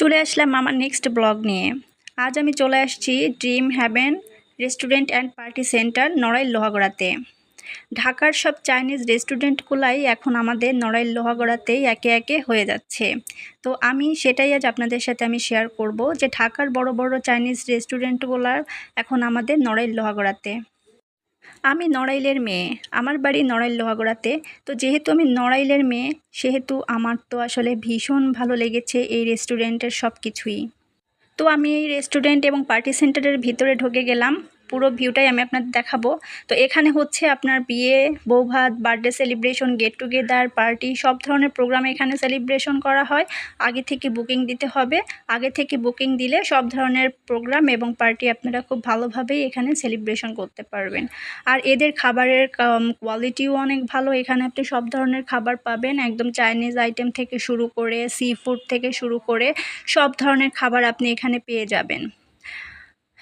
চলে আসলাম আমার next blog নিয়ে। আজ আমি চলে আসছি dream haven restaurant and party centre Narail লোহাগড়াতে। ঢাকার সব চাইনিজ রেস্টুরেন্টগুলাই এখন আমাদের নড়াইল লোহাগড়াতেই একে একে হয়ে যাচ্ছে। তো আমি সেটাই আজ আপনাদের সাথে আমি শেয়ার করব যে ঢাকার বড় বড় চাইনিজ রেস্টুরেন্টগুলার এখন আমাদের নড়াইল লোহাগড়াতে। আমি নড়াইলের মেয়ে, আমার বাড়ি নড়াইল লোহাগড়াতে। তো যেহেতু আমি নড়াইলের মেয়ে, সেহেতু আমার তো আসলে ভীষণ ভালো লেগেছে এই রেস্টুরেন্টের সব কিছুই তো আমি এই রেস্টুরেন্ট এবং পার্টি সেন্টারের ভিতরে ঢুকে গেলাম। পুরো ভিউটাই আমি আপনাদের দেখাবো। তো এখানে হচ্ছে আপনার বিয়ে, বৌভাত birthday celebration get together party সব ধরনের প্রোগ্রাম এখানে সেলিব্রেশন করা হয়। আগে থেকে বুকিং দিতে হবে। আগে থেকে বুকিং দিলে সব ধরনের প্রোগ্রাম এবং পার্টি আপনারা খুব ভালোভাবেই এখানে সেলিব্রেশন করতে পারবেন। আর এদের খাবারের কোয়ালিটিও অনেক ভালো। এখানে আপনি সব ধরনের খাবার পাবেন। একদম চাইনিজ আইটেম থেকে শুরু করে সি ফুড থেকে শুরু করে সব ধরনের খাবার আপনি এখানে পেয়ে যাবেন।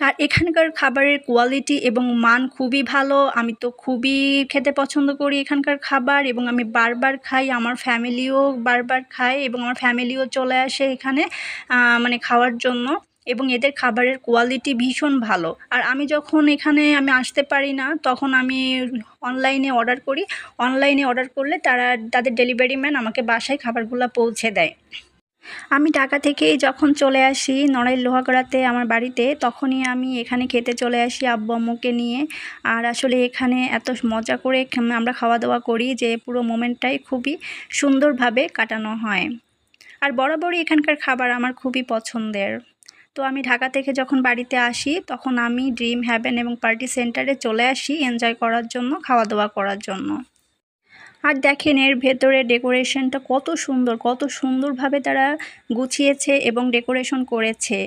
আর এখানকার খাবারের কোয়ালিটি এবং মান খুবই ভালো। আমি তো খুবই খেতে পছন্দ করি এখানকার খাবার এবং আমি বারবার খাই, আমার ফ্যামিলিও বারবার খায় এবং আমার ফ্যামিলিও চলে আসে এখানে মানে খাওয়ার জন্য এবং এদের খাবারের কোয়ালিটি ভীষণ ভালো। আর আমি যখন এখানে আমি আসতে পারি না, তখন আমি অনলাইনে অর্ডার করি। অনলাইনে অর্ডার করলে তারা, তাদের ডেলিভারি ম্যান আমাকে বাসায় খাবারগুলো পৌঁছে দেয়। আমি ঢাকা থেকেই যখন চলে আসি নড়াইল লোহাগড়াতে আমার বাড়িতে, তখনই আমি এখানে খেতে চলে আসি আব্বু আম্মুকে নিয়ে। আর আসলে এখানে এত মজা করে আমরা খাওয়া দাওয়া করি যে পুরো মোমেন্টটাই খুবই সুন্দরভাবে কাটানো হয়। আর বরাবরই এখানকার খাবার আমার খুবই পছন্দের। তো আমি ঢাকা থেকে যখন বাড়িতে আসি, তখন আমি ড্রিম হ্যাভেন এবং পার্টি সেন্টারে চলে আসি এনজয় করার জন্য খাওয়া দাওয়া করার জন্য। আর দেখেন এর ভেতরে ডেকোরেশনটা কত সুন্দর, কত সুন্দরভাবে তারা গুছিয়েছে এবং ডেকোরেশন করেছে।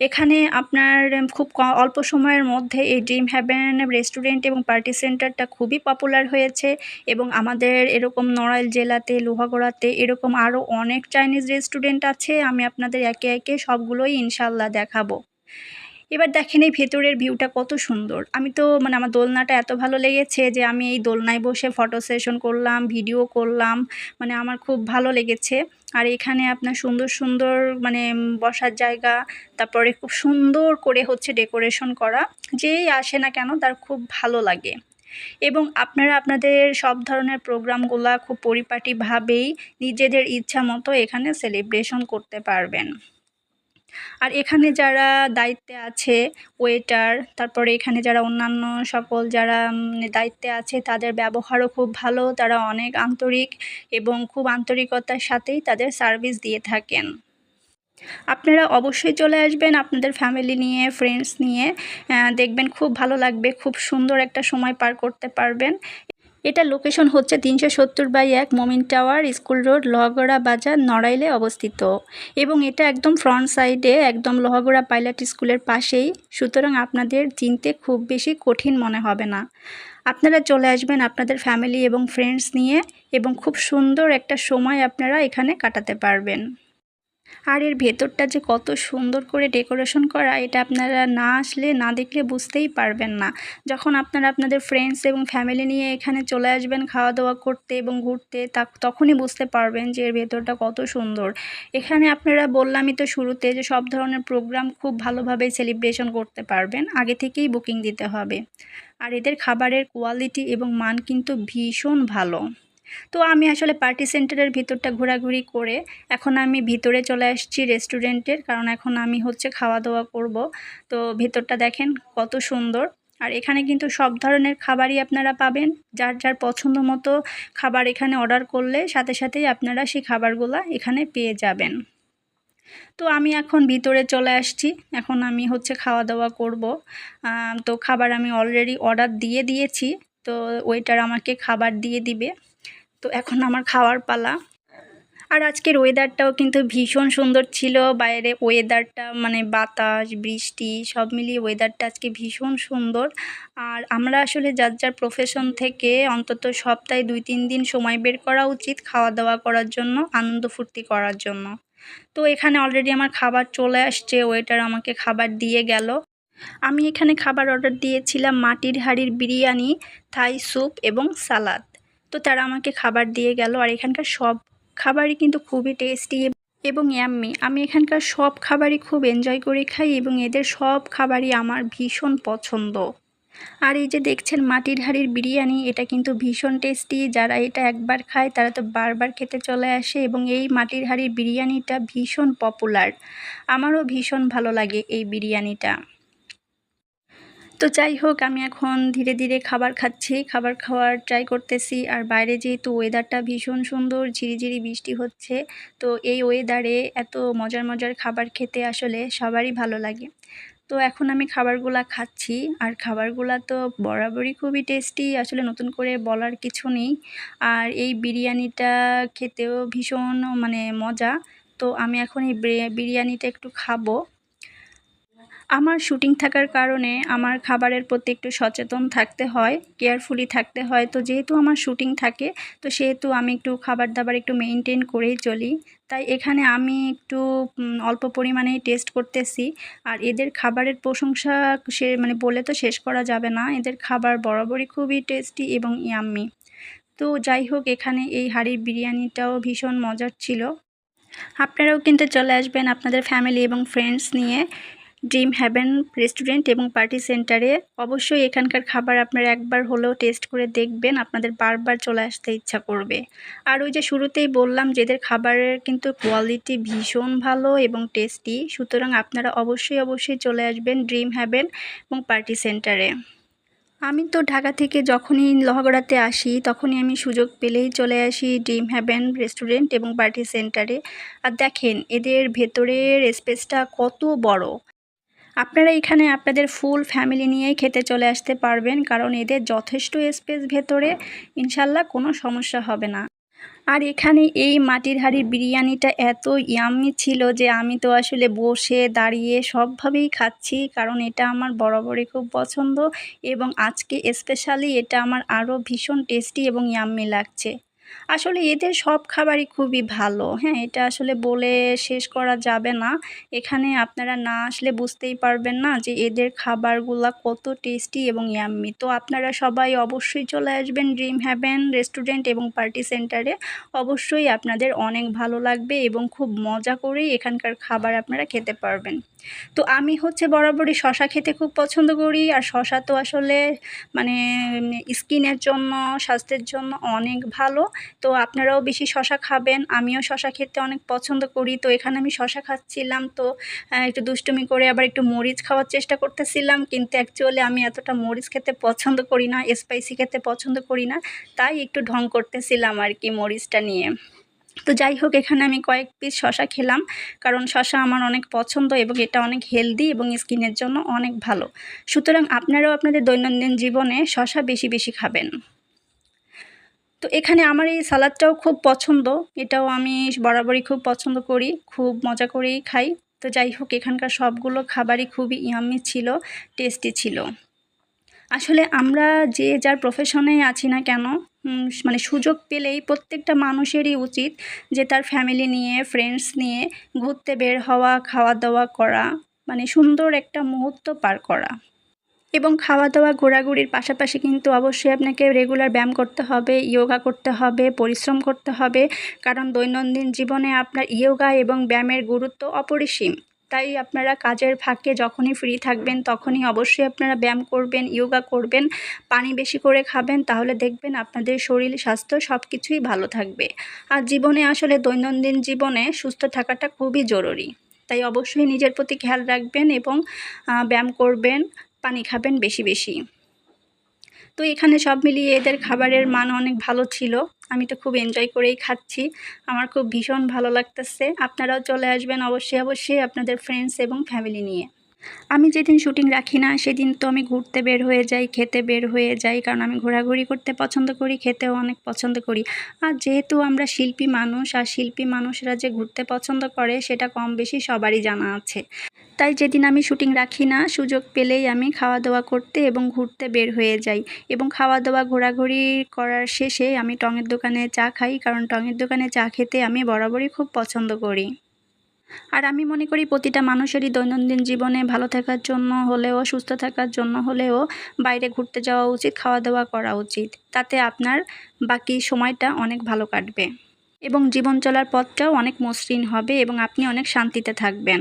এখানে আপনার খুব অল্প সময়ের মধ্যে এই ড্রিম হ্যাভেন রেস্টুরেন্ট এবং পার্টি সেন্টারটা খুবই পপুলার হয়েছে এবং আমাদের এরকম নড়াইল জেলাতে, লোহাগড়াতে এরকম আরও অনেক চাইনিজ রেস্টুরেন্ট আছে। আমি আপনাদের একে একে সবগুলোই ইনশাল্লাহ দেখাবো। এবার দেখেন এই ভেতরের ভিউটা কত সুন্দর। আমি তো মানে আমার দোলনাটা এত ভালো লেগেছে যে আমি এই দোলনায় বসে ফটো সেশন করলাম ভিডিও করলাম মানে আমার খুব ভালো লেগেছে। আর এখানে আপনার সুন্দর সুন্দর মানে বসার জায়গা, তারপরে খুব সুন্দর করে হচ্ছে ডেকোরেশন করা, যেই আসে না কেন তার খুব ভালো লাগে। এবং আপনারা আপনাদের সব ধরনের প্রোগ্রামগুলা খুব পরিপাটিভাবেই নিজেদের ইচ্ছা মতো এখানে সেলিব্রেশন করতে পারবেন। আর এখানে যারা দায়িত্বে আছে ওয়েটার তারপরে এখানে যারা অন্যান্য সকল যারা দায়িত্বে আছে, তাদের ব্যবহারও খুব ভালো, তারা অনেক আন্তরিক এবং খুব আন্তরিকতার সাথেই তাদের সার্ভিস দিয়ে থাকেন। আপনারা অবশ্যই চলে আসবেন আপনাদের ফ্যামিলি নিয়ে ফ্রেন্ডস নিয়ে দেখবেন খুব ভালো লাগবে, খুব সুন্দর একটা সময় পার করতে পারবেন এটা লোকেশন হচ্ছে তিনশো সত্তর বাই এক মমিন টাওয়ার, স্কুল রোড, লোহাগড়া বাজার, নড়াইলে অবস্থিত। এবং এটা একদম ফ্রন্ট সাইডে একদম লোহাগড়া পাইলট স্কুলের পাশেই। সুতরাং আপনাদের চিনতে খুব বেশি কঠিন মনে হবে না। আপনারা চলে আসবেন আপনাদের ফ্যামিলি এবং ফ্রেন্ডস নিয়ে এবং খুব সুন্দর একটা সময় আপনারা এখানে কাটাতে পারবেন। আর এর ভেতরটা যে কত সুন্দর করে ডেকোরেশন করা, এটা আপনারা না আসলে, না দেখলে বুঝতেই পারবেন না। যখন আপনারা আপনাদের ফ্রেন্ডস এবং ফ্যামিলি নিয়ে এখানে চলে আসবেন খাওয়া দাওয়া করতে এবং ঘুরতে, তা তখনই বুঝতে পারবেন যে এর ভেতরটা কত সুন্দর। এখানে আপনারা বললামই তো শুরুতে যে সব ধরনের প্রোগ্রাম খুব ভালোভাবে সেলিব্রেশন করতে পারবেন, আগে থেকেই বুকিং দিতে হবে। আর এদের খাবারের কোয়ালিটি এবং মান কিন্তু ভীষণ ভালো। তো আমি আসলে পার্টি সেন্টারের ভিতরটা ঘোরাঘুরি করে এখন আমি ভিতরে চলে আসছি রেস্টুরেন্টের কারণ এখন আমি হচ্ছে খাওয়া দাওয়া করব। তো ভেতরটা দেখেন কত সুন্দর। আর এখানে কিন্তু সব ধরনের খাবারই আপনারা পাবেন। যার যার পছন্দ মতো খাবার এখানে অর্ডার করলে সাথে সাথেই আপনারা সেই খাবারগুলো এখানে পেয়ে যাবেন। তো আমি এখন ভিতরে চলে আসছি। এখন আমি হচ্ছে খাওয়া দাওয়া করব তো খাবার আমি অলরেডি অর্ডার দিয়ে দিয়েছি। তো ওয়েটার আমাকে খাবার দিয়ে দিবে। তো এখন আমার খাওয়ার পালা। আর আজকের ওয়েদারটাও কিন্তু ভীষণ সুন্দর ছিল। বাইরে ওয়েদারটা মানে বাতাস, বৃষ্টি, সব মিলিয়ে ওয়েদারটা আজকে ভীষণ সুন্দর। আর আমরা আসলে যার যার প্রফেশন থেকে অন্তত সপ্তাহে দুই, তিন দিন সময় বের করা উচিত খাওয়া দাওয়া করার জন্য, আনন্দ ফুর্তি করার জন্য। তো এখানে অলরেডি আমার খাবার চলে আসছে ওয়েটার আমাকে খাবার দিয়ে গেল। আমি এখানে খাবার অর্ডার দিয়েছিলাম মাটির হাঁড়ির বিরিয়ানি থাই স্যুপ এবং সালাদ তো তারা আমাকে খাবার দিয়ে গেল। আর এখানকার সব খাবারই কিন্তু খুবই টেস্টি এবং ইয়াম্মি আমি এখানকার সব খাবারই খুব এনজয় করে খাই এবং এদের সব খাবারই আমার ভীষণ পছন্দ। আর এই যে দেখছেন মাটির হাঁড়ির বিরিয়ানি, এটা কিন্তু ভীষণ টেস্টি যারা এটা একবার খায়, তারা তো বারবার খেতে চলে আসে এবং এই মাটির হাঁড়ির বিরিয়ানিটা ভীষণ পপুলার আমারও ভীষণ ভালো লাগে এই বিরিয়ানিটা। তো যাই হোক, আমি এখন ধীরে ধীরে খাবার খাচ্ছি। খাবার খাওয়ার ট্রাই করতেছি। আর বাইরে যেহেতু ওয়েদারটা ভীষণ সুন্দর, ঝিরিঝিরি বৃষ্টি হচ্ছে, তো এই ওয়েদারে এত মজার মজার খাবার খেতে আসলে সবারই ভালো লাগে। তো এখন আমি খাবারগুলা খাচ্ছি। আর খাবারগুলা তো বরাবরই খুবই টেস্টি আসলে নতুন করে বলার কিছু নেই। আর এই বিরিয়ানিটা খেতেও ভীষণ মানে মজা। তো আমি এখন এই বিরিয়ানিটা একটু খাব। আমার শুটিং থাকার কারণে আমার খাবারের প্রতি একটু সচেতন থাকতে হয় কেয়ারফুলি থাকতে হয়। তো যেহেতু আমার শুটিং থাকে, তো সেহেতু আমি একটু খাবার দাবার একটু মেনটেন করেই চলি। তাই এখানে আমি একটু অল্প পরিমাণেই টেস্ট করতেছি। আর এদের খাবারের প্রশংসা সে মানে বলে তো শেষ করা যাবে না। এদের খাবার বরাবরই খুবই টেস্টি এবং ইয়াম্মি তো যাই হোক, এখানে এই হাড়ির বিরিয়ানিটাও ভীষণ মজার ছিল। আপনারাও কিন্তু চলে আসবেন আপনাদের ফ্যামিলি এবং ফ্রেন্ডস নিয়ে। ড্রিম হ্যাভেন রেস্টুরেন্ট এবং পার্টি সেন্টারে অবশ্যই এখানকার খাবার আপনারা একবার হলেও টেস্ট করে দেখবেন, আপনাদের বারবার চলে আসতে ইচ্ছা করবে। আর ওই যে শুরুতেই বললাম যে এদের খাবারের কিন্তু কোয়ালিটি ভীষণ ভালো এবং টেস্টি সুতরাং আপনারা অবশ্যই অবশ্যই চলে আসবেন ড্রিম হ্যাভেন এবং পার্টি সেন্টারে আমি তো ঢাকা থেকে যখনই লোহাগড়াতে আসি, তখনই আমি সুযোগ পেলেই চলে আসি ড্রিম হ্যাভেন রেস্টুরেন্ট এবং পার্টি সেন্টারে আর দেখেন, এদের ভেতরের স্পেসটা কত বড়। আপনারা এখানে আপনাদের ফুল ফ্যামিলি নিয়েই খেতে চলে আসতে পারবেন, কারণ এদের যথেষ্ট স্পেস ভেতরে। ইনশাল্লাহ কোনো সমস্যা হবে না। আর এখানে এই মাটির হাঁড়ির বিরিয়ানিটা এত ইয়াম্মি ছিল যে আমি তো আসলে বসে দাঁড়িয়ে সবভাবেই খাচ্ছি, কারণ এটা আমার বরাবরই খুব পছন্দ এবং আজকে স্পেশালি এটা আমার আরও ভীষণ টেস্টি এবং ইয়াম্মি লাগছে। আসলে এদের সব খাবারই খুবই ভালো। হ্যাঁ এটা আসলে বলে শেষ করা যাবে না। এখানে আপনারা না আসলে বুঝতেই পারবেন না যে এদের খাবারগুলা কত টেস্টি এবং ইয়াম্মি তো আপনারা সবাই অবশ্যই চলে আসবেন ড্রিম হ্যাভেন রেস্টুরেন্ট এবং পার্টি সেন্টারে অবশ্যই আপনাদের অনেক ভালো লাগবে এবং খুব মজা করেই এখানকার খাবার আপনারা খেতে পারবেন। তো আমি হচ্ছে বরাবরই শশা খেতে খুব পছন্দ করি, আর শশা তো আসলে মানে স্কিনের জন্য, স্বাস্থ্যের জন্য অনেক ভালো। তো আপনারাও বেশি শশা খাবেন, আমিও শশা খেতে অনেক পছন্দ করি। তো এখানে আমি শশা খাচ্ছিলাম তো একটু দুষ্টুমি করে আবার একটু মরিচ খাওয়ার চেষ্টা করতেছিলাম, কিন্তু অ্যাকচুয়ালি আমি এতটা মরিচ খেতে পছন্দ করি না স্পাইসি খেতে পছন্দ করি না, তাই একটু ঢং করতেছিলাম আর কি মরিচটা নিয়ে। তো যাই হোক, এখানে আমি কয়েক পিস শশা খেলাম। কারণ শশা আমার অনেক পছন্দ এবং এটা অনেক হেলদি এবং স্কিনের জন্য অনেক ভালো। সুতরাং আপনারাও আপনাদের দৈনন্দিন জীবনে শশা বেশি বেশি খাবেন। তো এখানে আমার এই সালাদটাও খুব পছন্দ। এটাও আমি বরাবরই খুব পছন্দ করি, খুব মজা করেই খাই। তো যাই হোক, এখানকার সবগুলো খাবারই খুবই ইয়ামি ছিল টেস্টি ছিল। আসলে আমরা যে যার প্রফেশনে আছি না কেন মানে সুযোগ পেলেই প্রত্যেকটা মানুষেরই উচিত যে তার ফ্যামিলি নিয়ে ফ্রেন্ডস নিয়ে ঘুরতে বের হওয়া খাওয়া দাওয়া করা মানে সুন্দর একটা মুহূর্ত পার করা। এবং খাওয়া দাওয়া ঘোরাঘুরির পাশাপাশি কিন্তু অবশ্যই আপনাকে রেগুলার ব্যায়াম করতে হবে ইয়োগা করতে হবে, পরিশ্রম করতে হবে, কারণ দৈনন্দিন জীবনে আপনার ইয়োগা এবং ব্যায়ামের গুরুত্ব অপরিসীম। তাই আপনারা কাজের ফাঁকে যখনই ফ্রি থাকবেন, তখনই অবশ্যই আপনারা ব্যায়াম করবেন ইয়োগা করবেন, পানি বেশি করে খাবেন, তাহলে দেখবেন আপনাদের শরীর, স্বাস্থ্য সব কিছুই ভালো থাকবে। আর জীবনে আসলে দৈনন্দিন জীবনে সুস্থ থাকাটা খুবই জরুরি। তাই অবশ্যই নিজের প্রতি খেয়াল রাখবেন এবং ব্যায়াম করবেন, পানি খাবেন বেশি বেশি। তো এখানে সব মিলিয়ে এদের খাবারের মান অনেক ভালো ছিল। আমি তো খুব এনজয় করেই খাচ্ছি। আমার খুব ভীষণ ভালো লাগতেছে। আপনারাও চলে আসবেন অবশ্যই অবশ্যই আপনাদের ফ্রেন্ডস এবং ফ্যামিলি নিয়ে। আমি যেদিন শুটিং রাখি না, সেদিন তো আমি ঘুরতে বের হয়ে যাই, খেতে বের হয়ে যাই, কারণ আমি ঘোরাঘুরি করতে পছন্দ করি, খেতেও অনেক পছন্দ করি। আর যেহেতু আমরা শিল্পী মানুষ, আর শিল্পী মানুষরা যে ঘুরতে পছন্দ করে, সেটা কম বেশি সবারই জানা আছে। তাই যেদিন আমি শুটিং রাখি না, সুযোগ পেলেই আমি খাওয়া দাওয়া করতে এবং ঘুরতে বের হয়ে যাই। এবং খাওয়া দাওয়া ঘোরাঘুরি করার শেষে আমি টঙের দোকানে চা খাই, কারণ টঙের দোকানে চা খেতে আমি বরাবরই খুব পছন্দ করি। আর আমি মনে করি প্রতিটা মানুষেরই দৈনন্দিন জীবনে ভালো থাকার জন্য হলেও, সুস্থ থাকার জন্য হলেও বাইরে ঘুরতে যাওয়া উচিত খাওয়া দাওয়া করা উচিত। তাতে আপনার বাকি সময়টা অনেক ভালো কাটবে। এবং জীবন চলার পথটাও অনেক মসৃণ হবে এবং আপনি অনেক শান্তিতে থাকবেন।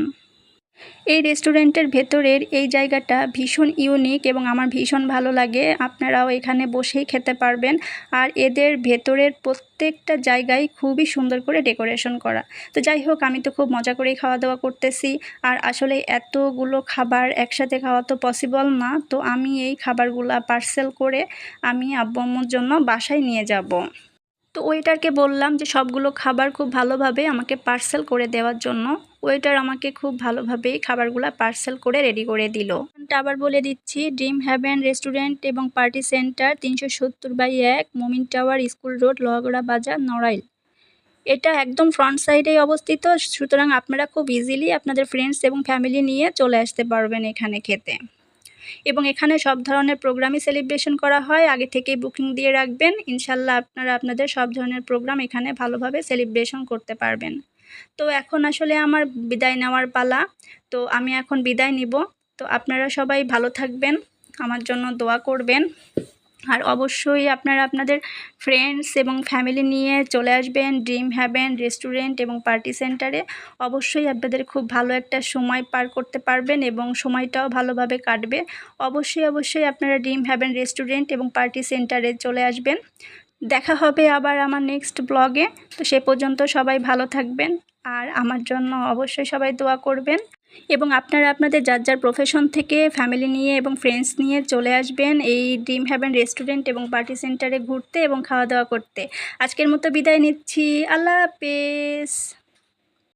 এই রেস্টুরেন্টের ভেতরের এই জায়গাটা ভীষণ ইউনিক এবং আমার ভীষণ ভালো লাগে। আপনারাও এখানে বসেই খেতে পারবেন। আর এদের ভেতরের প্রত্যেকটা জায়গায় খুবই সুন্দর করে ডেকোরেশন করা। তো যাই হোক, আমি তো খুব মজা করেই খাওয়া দাওয়া করতেছি। আর আসলে এতগুলো খাবার একসাথে খাওয়া তো পসিবল না। তো আমি এই খাবারগুলো পার্সেল করে আমি আব্বু জন্য বাসায় নিয়ে যাব। তো ওয়েটারকে বললাম যে সবগুলো খাবার খুব ভালোভাবে আমাকে পার্সেল করে দেওয়ার জন্য। ওয়েটার আমাকে খুব ভালোভাবেই খাবারগুলো পার্সেল করে রেডি করে দিল। আবার বলে দিচ্ছি, ড্রিম হ্যাভেন রেস্টুরেন্ট এবং পার্টি সেন্টার তিনশো সত্তর বাই এক, Momin tower school road, Lohagara বাজার, নড়াইল। এটা একদম ফ্রন্ট সাইডেই অবস্থিত, সুতরাং আপনারা খুব ইজিলি আপনাদের ফ্রেন্ডস এবং ফ্যামিলি নিয়ে চলে আসতে পারবেন এখানে খেতে। এবং এখানে সব ধরনের প্রোগ্রামই সেলিব্রেশন করা হয়, আগে থেকেই বুকিং দিয়ে রাখবেন। ইনশাল্লাহ আপনারা আপনাদের সব ধরনের প্রোগ্রাম এখানে ভালোভাবে সেলিব্রেশন করতে পারবেন। তো এখন আসলে আমার বিদায় নেওয়ার পালা। তো আমি এখন বিদায় নিব। তো আপনারা সবাই ভালো থাকবেন, আমার জন্য দোয়া করবেন। আর অবশ্যই আপনারা আপনাদের ফ্রেন্ডস এবং ফ্যামিলি নিয়ে চলে আসবেন ড্রিম হ্যাভেন রেস্টুরেন্ট এবং পার্টি সেন্টারে অবশ্যই আপনাদের খুব ভালো একটা সময় পার করতে পারবেন এবং সময়টাও ভালোভাবে কাটবে। অবশ্যই অবশ্যই আপনারা ড্রিম হ্যাভেন রেস্টুরেন্ট এবং পার্টি সেন্টারে চলে আসবেন। দেখা হবে আবার আমার নেক্সট ব্লগে তো সে পর্যন্ত সবাই ভালো থাকবেন আর আমার জন্য অবশ্যই সবাই দোয়া করবেন। এবং আপনারা আপনাদের যার যার প্রফেশন থেকে ফ্যামিলি নিয়ে এবং ফ্রেন্ডস নিয়ে চলে আসবেন এই ড্রিম হ্যাভেন রেস্টুরেন্ট এবং পার্টি সেন্টারে ঘুরতে এবং খাওয়া দাওয়া করতে। আজকের মতো বিদায় নিচ্ছি। আল্লাহ হাফেজ।